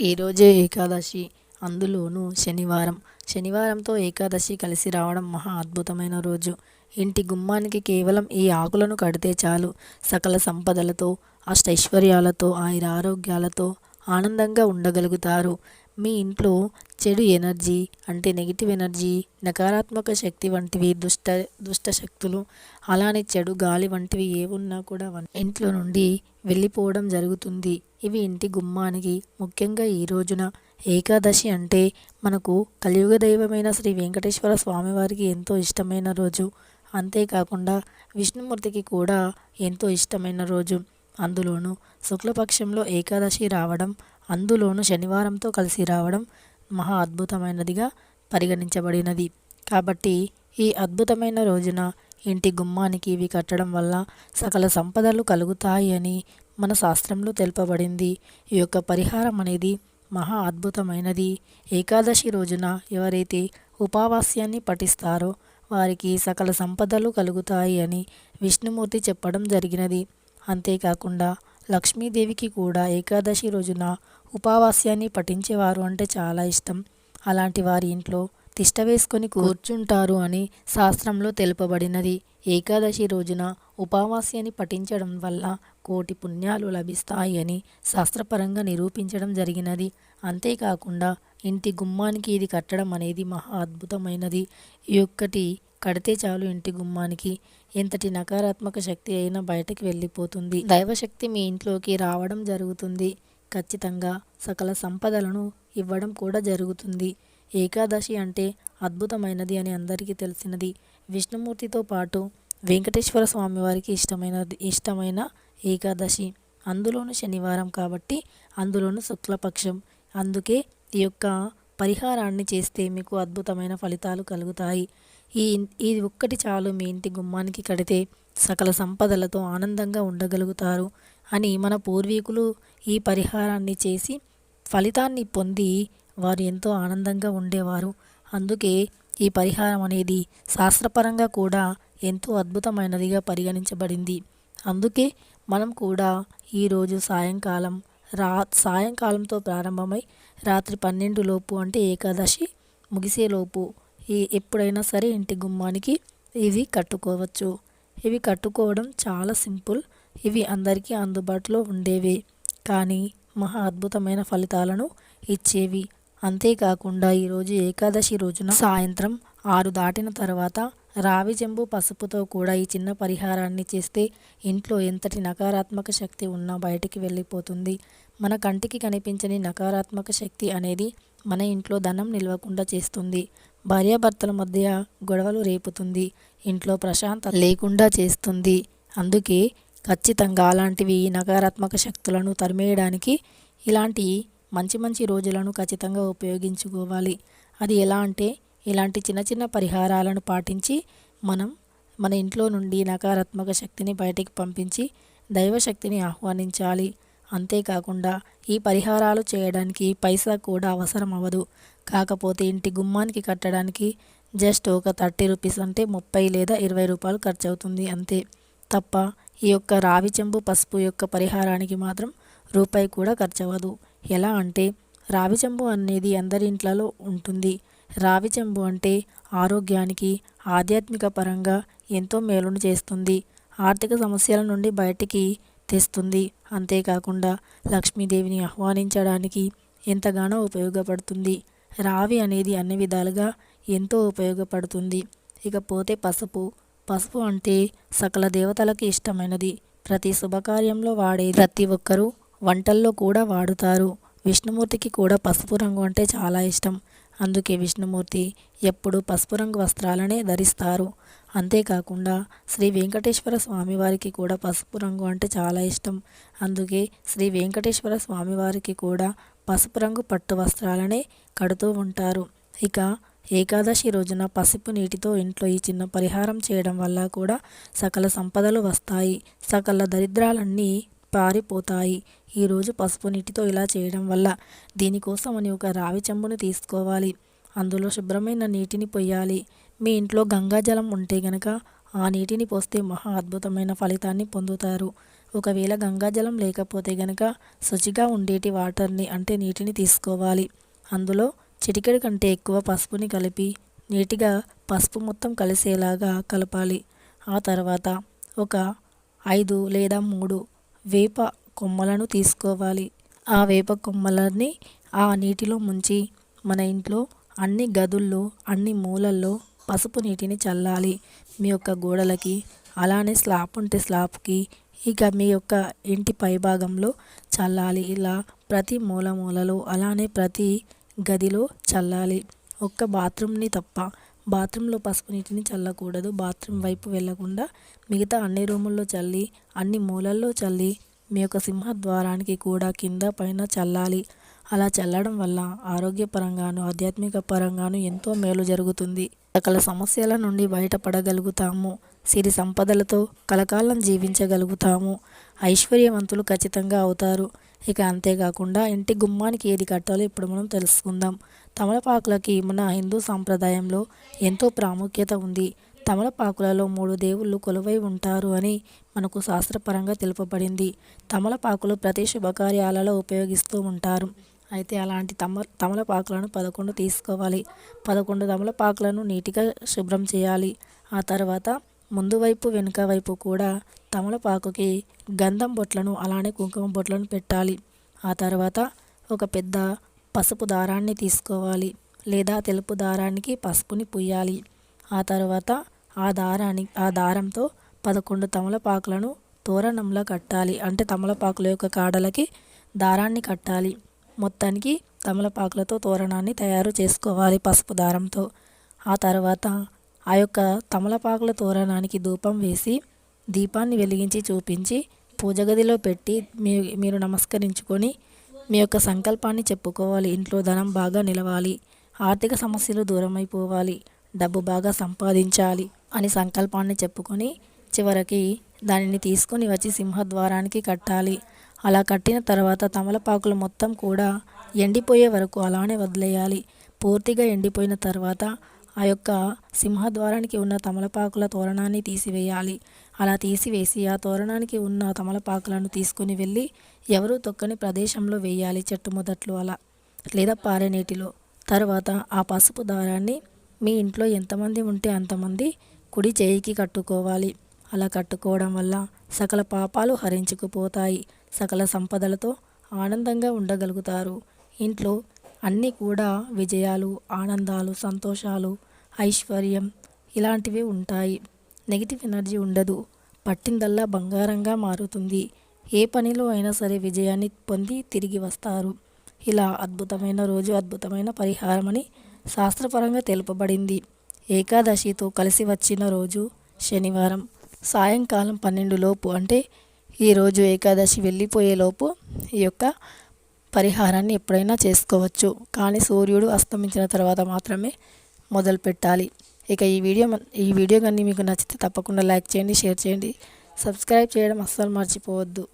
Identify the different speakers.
Speaker 1: ఈరోజే ఏకాదశి అందులోనూ శనివారం. శనివారంతో ఏకాదశి కలిసి రావడం మహా అద్భుతమైన రోజు. ఇంటి గుమ్మానికి కేవలం ఈ ఆకులను కడితే చాలు. సకల సంపదలతో అష్టైశ్వర్యాలతో ఆయుర ఆరోగ్యాలతో ఆనందంగా ఉండగలుగుతారు. మీ ఇంట్లో చెడు ఎనర్జీ అంటే నెగిటివ్ ఎనర్జీ నకారాత్మక శక్తి వంటివి దుష్ట దుష్ట శక్తులు అలానే చెడు గాలి వంటివి ఏమున్నా కూడా ఇంట్లో నుండి వెళ్ళిపోవడం జరుగుతుంది. ఇవి ఇంటి గుమ్మానికి ముఖ్యంగా ఈ రోజున ఏకాదశి అంటే మనకు కలియుగ దైవమైన శ్రీ వెంకటేశ్వర స్వామివారికి ఎంతో ఇష్టమైన రోజు. అంతేకాకుండా విష్ణుమూర్తికి కూడా ఎంతో ఇష్టమైన రోజు. అందులోనూ శుక్లపక్షంలో ఏకాదశి రావడం అందులోనూ శనివారంతో కలిసి రావడం మహా అద్భుతమైనదిగా పరిగణించబడినది. కాబట్టి ఈ అద్భుతమైన రోజున ఇంటి గుమ్మానికి ఇవి కట్టడం వల్ల సకల సంపదలు కలుగుతాయి అని మన శాస్త్రంలో తెలుపబడింది. ఈ యొక్క పరిహారం అనేది మహా అద్భుతమైనది. ఏకాదశి రోజున ఎవరైతే ఉపవాస్యాన్ని పఠిస్తారో వారికి సకల సంపదలు కలుగుతాయి అని విష్ణుమూర్తి చెప్పడం జరిగినది. అంతేకాకుండా లక్ష్మీదేవికి కూడా ఏకాదశి రోజున ఉపవాస్యాన్ని పఠించేవారు అంటే చాలా ఇష్టం. అలాంటి వారి ఇంట్లో తిష్ట వేసుకొని కూర్చుంటారు అని శాస్త్రంలో తెలుపబడినది. ఏకాదశి రోజున ఉపవాస్యాన్ని పఠించడం వల్ల కోటి పుణ్యాలు లభిస్తాయి అని శాస్త్రపరంగా నిరూపించడం జరిగినది. అంతేకాకుండా ఇంటి గుమ్మానికి ఇది కట్టడం అనేది మహా అద్భుతమైనది. ఈ ఒక్కటి కడితే చాలు ఇంటి గుమ్మానికి. ఎంతటి నకారాత్మక శక్తి అయినా బయటకు వెళ్ళిపోతుంది. దైవశక్తి మీ ఇంట్లోకి రావడం జరుగుతుంది. ఖచ్చితంగా సకల సంపదలను ఇవ్వడం కూడా జరుగుతుంది. ఏకాదశి అంటే అద్భుతమైనది అని అందరికీ తెలిసినది. విష్ణుమూర్తితో పాటు వెంకటేశ్వర స్వామి వారికి ఇష్టమైనది ఇష్టమైన ఏకాదశి. అందులోను శనివారం కాబట్టి అందులోను శుక్లపక్షం. అందుకే ఈ యొక్క పరిహారాన్ని చేస్తే మీకు అద్భుతమైన ఫలితాలు కలుగుతాయి. ఈ ఇది ఒక్కటి చాలు మీ ఇంటి గుమ్మానికి కడితే సకల సంపదలతో ఆనందంగా ఉండగలుగుతారు అని మన పూర్వీకులు ఈ పరిహారాన్ని చేసి ఫలితాన్ని పొంది వారు ఎంతో ఆనందంగా ఉండేవారు. అందుకే ఈ పరిహారం అనేది శాస్త్రపరంగా కూడా ఎంతో అద్భుతమైనదిగా పరిగణించబడింది. అందుకే మనం కూడా ఈరోజు సాయంకాలం రా సాయంకాలంతో ప్రారంభమై రాత్రి పన్నెండు లోపు అంటే ఏకాదశి ముగిసేలోపు ఈ ఎప్పుడైనా సరే ఇంటి గుమ్మానికి ఇవి కట్టుకోవచ్చు. ఇవి కట్టుకోవడం చాలా సింపుల్. ఇవి అందరికీ అందుబాటులో ఉండేవి. కానీ మహా అద్భుతమైన ఫలితాలను ఇచ్చేవి అంతేకాకుండా ఈరోజు ఏకాదశి రోజున సాయంత్రం ఆరు దాటిన తర్వాత రావి జంబు పసుపుతో కూడా ఈ చిన్న పరిహారాన్ని చేస్తే ఇంట్లో ఎంతటి నకారాత్మక శక్తి ఉన్నా బయటికి వెళ్ళిపోతుంది. మన కంటికి కనిపించని నకారాత్మక శక్తి అనేది మన ఇంట్లో ధనం నిల్వకుండా చేస్తుంది. భార్యాభర్తల మధ్య గొడవలు రేపుతుంది. ఇంట్లో ప్రశాంత లేకుండా చేస్తుంది. అందుకే ఖచ్చితంగా అలాంటివి నకారాత్మక శక్తులను తరిమేయడానికి ఇలాంటి మంచి మంచి రోజులను ఖచ్చితంగా ఉపయోగించుకోవాలి. అది ఎలా అంటే ఇలాంటి చిన్న చిన్న పరిహారాలను పాటించి మనం మన ఇంట్లో నుండి నకారాత్మక శక్తిని బయటికి పంపించి దైవశక్తిని ఆహ్వానించాలి. అంతేకాకుండా ఈ పరిహారాలు చేయడానికి పైసా కూడా అవసరం అవ్వదు కాకపోతే ఇంటి గుమ్మానికి కట్టడానికి జస్ట్ ఒక థర్టీ రూపీస్ అంటే ముప్పై లేదా ఇరవై రూపాయలు ఖర్చు అవుతుంది అంతే. తప్ప ఈ యొక్క రావి చెంబు పసుపు యొక్క పరిహారానికి మాత్రం రూపాయి కూడా ఖర్చు అవ్వదు ఎలా అంటే రావి చెంబు అనేది అందరి ఇంట్లలో ఉంటుంది. రావి చెంబు అంటే ఆరోగ్యానికి ఆధ్యాత్మిక పరంగా ఎంతో మేలును చేస్తుంది. ఆర్థిక సమస్యల నుండి బయటికి తెస్తుంది. అంతేకాకుండా లక్ష్మీదేవిని ఆహ్వానించడానికి ఎంతగానో ఉపయోగపడుతుంది. రావి అనేది అన్ని విధాలుగా ఎంతో ఉపయోగపడుతుంది. ఇకపోతే పసుపు. పసుపు అంటే సకల దేవతలకు ఇష్టమైనది. ప్రతి శుభకార్యంలో వాడే ప్రతి ఒక్కరూ వంటల్లో కూడా వాడుతారు. విష్ణుమూర్తికి కూడా పసుపు రంగు అంటే చాలా ఇష్టం. అందుకే విష్ణుమూర్తి ఎప్పుడు పసుపు రంగు వస్త్రాలనే ధరిస్తారు. అంతేకాకుండా శ్రీ వెంకటేశ్వర స్వామివారికి కూడా పసుపు రంగు అంటే చాలా ఇష్టం. అందుకే శ్రీ వెంకటేశ్వర స్వామివారికి కూడా పసుపు రంగు పట్టు వస్త్రాలనే కడుతూ ఉంటారు. ఇక ఏకాదశి రోజున పసుపు నీటితో ఇంట్లో ఈ చిన్న పరిహారం చేయడం వల్ల కూడా సకల సంపదలు వస్తాయి. సకల దరిద్రాలన్నీ పారిపోతాయి. ఈరోజు పసుపు నీటితో ఇలా చేయడం వల్ల దీనికోసం అని ఒక రావి చెంబుని తీసుకోవాలి. అందులో శుభ్రమైన నీటిని పొయ్యాలి. మీ ఇంట్లో గంగాజలం ఉంటే గనక ఆ నీటిని పోస్తే మహా అద్భుతమైన ఫలితాన్ని పొందుతారు. ఒకవేళ గంగాజలం లేకపోతే గనక శుచిగా ఉండేటి వాటర్ని అంటే నీటిని తీసుకోవాలి. అందులో చిటికెడు కంటే ఎక్కువ పసుపుని కలిపి నీటిగా పసుపు మొత్తం కలిసేలాగా కలపాలి. ఆ తర్వాత ఒక ఐదు లేదా మూడు వేప కొమ్మలను తీసుకోవాలి. ఆ వేప కొమ్మలని ఆ నీటిలో ముంచి మన ఇంట్లో అన్ని గదుల్లో అన్ని మూలల్లో పసుపు నీటిని చల్లాలి. మీ యొక్క గోడలకి అలానే స్లాబ్ ఉంటే స్లాబ్కి ఇక మీ యొక్క ఇంటి పైభాగంలో చల్లాలి. ఇలా ప్రతి మూల మూలలో అలానే ప్రతి గదిలో చల్లాలి. ఒక్క బాత్రూమ్ని తప్ప బాత్రూంలో పసుపు నీటిని చల్లకూడదు. బాత్రూమ్ వైపు వెళ్ళకుండా మిగతా అన్ని రూముల్లో చల్లి అన్ని మూలల్లో చల్లి మీ యొక్క సింహద్వారానికి కూడా కింద పైన చల్లాలి. అలా చల్లడం వల్ల ఆరోగ్యపరంగాను ఆధ్యాత్మిక పరంగాను ఎంతో మేలు జరుగుతుంది. సకల సమస్యల నుండి బయటపడగలుగుతాము. సిరి సంపదలతో కలకాలం జీవించగలుగుతాము. ఐశ్వర్యవంతులు ఖచ్చితంగా అవుతారు. ఇక అంతేకాకుండా ఇంటి గుమ్మానికి ఏది కట్టాలో ఇప్పుడు మనం తెలుసుకుందాం. తమలపాకులకి మన హిందూ సాంప్రదాయంలో ఎంతో ప్రాముఖ్యత ఉంది. తమలపాకులలో మూడు దేవుళ్ళు కొలువై ఉంటారు అని మనకు శాస్త్రపరంగా తెలుపబడింది. తమలపాకులు ప్రతి శుభకార్యాలలో ఉపయోగిస్తూ ఉంటారు. అయితే అలాంటి తమ తమలపాకులను పదకొండు తీసుకోవాలి. పదకొండు తమలపాకులను నీటిగా శుభ్రం చేయాలి. ఆ తర్వాత ముందు వైపు వెనుక వైపు కూడా తమలపాకుకి గంధం బొట్లను అలానే కుంకుమ బొట్లను పెట్టాలి. ఆ తర్వాత ఒక పెద్ద పసుపు దారాన్ని తీసుకోవాలి లేదా తెలుపు దారానికి పసుపుని పుయ్యాలి. ఆ తర్వాత ఆ దారాన్ని ఆ దారంతో పదకొండు తమలపాకులను తోరణంలో కట్టాలి. అంటే తమలపాకుల యొక్క కాడలకి దారాన్ని కట్టాలి. మొత్తానికి తమలపాకులతో తోరణాన్ని తయారు చేసుకోవాలి పసుపు దారంతో. ఆ తర్వాత ఆ యొక్క తమలపాకుల తోరణానికి ధూపం వేసి దీపాన్ని వెలిగించి చూపించి పూజ గదిలో పెట్టి మీ మీరు నమస్కరించుకొని మీ యొక్క సంకల్పాన్ని చెప్పుకోవాలి. ఇంట్లో ధనం బాగా నిలవాలి. ఆర్థిక సమస్యలు దూరం అయిపోవాలి డబ్బు బాగా సంపాదించాలి అని సంకల్పాన్ని చెప్పుకొని చివరికి దానిని తీసుకొని వచ్చి సింహద్వారానికి కట్టాలి. అలా కట్టిన తర్వాత తమలపాకులు మొత్తం కూడా ఎండిపోయే వరకు అలానే వదిలేయాలి. పూర్తిగా ఎండిపోయిన తర్వాత ఆ యొక్క సింహద్వారానికి ఉన్న తమలపాకుల తోరణాన్ని తీసివేయాలి. అలా తీసివేసి ఆ తోరణానికి ఉన్న తమలపాకులను తీసుకొని వెళ్ళి ఎవరూ తొక్కని ప్రదేశంలో వేయాలి చెట్టు మొదట్లో అలా. లేదా పారే నీటిలో. తర్వాత ఆ పసుపు దారాన్ని మీ ఇంట్లో ఎంతమంది ఉంటే అంతమంది కుడి చేయికి కట్టుకోవాలి. అలా కట్టుకోవడం వల్ల సకల పాపాలు హరించుకుపోతాయి. సకల సంపదలతో ఆనందంగా ఉండగలుగుతారు. ఇంట్లో అన్నీ కూడా విజయాలు ఆనందాలు సంతోషాలు ఐశ్వర్యం ఇలాంటివి ఉంటాయి. నెగిటివ్ ఎనర్జీ ఉండదు. పట్టిందల్లా బంగారంగా మారుతుంది. ఏ పనిలో అయినా సరే విజయాన్ని పొంది తిరిగి వస్తారు. ఇలా అద్భుతమైన రోజు అద్భుతమైన పరిహారం అని శాస్త్రపరంగా తెలుపబడింది. ఏకాదశితో కలిసి వచ్చిన రోజు శనివారం. సాయంకాలం పన్నెండు లోపు అంటే ఈరోజు ఏకాదశి వెళ్ళిపోయేలోపు ఈ యొక్క పరిహారాన్ని ఎప్పుడైనా చేసుకోవచ్చు. కానీ సూర్యుడు అస్తమించిన తర్వాత మాత్రమే మొదలు పెట్టాలి. ఇక ఈ వీడియో ఈ వీడియో కానీ మీకు నచ్చితే తప్పకుండా లైక్ చేయండి షేర్ చేయండి. సబ్స్క్రైబ్ చేయడం అస్సలు మర్చిపోవద్దు.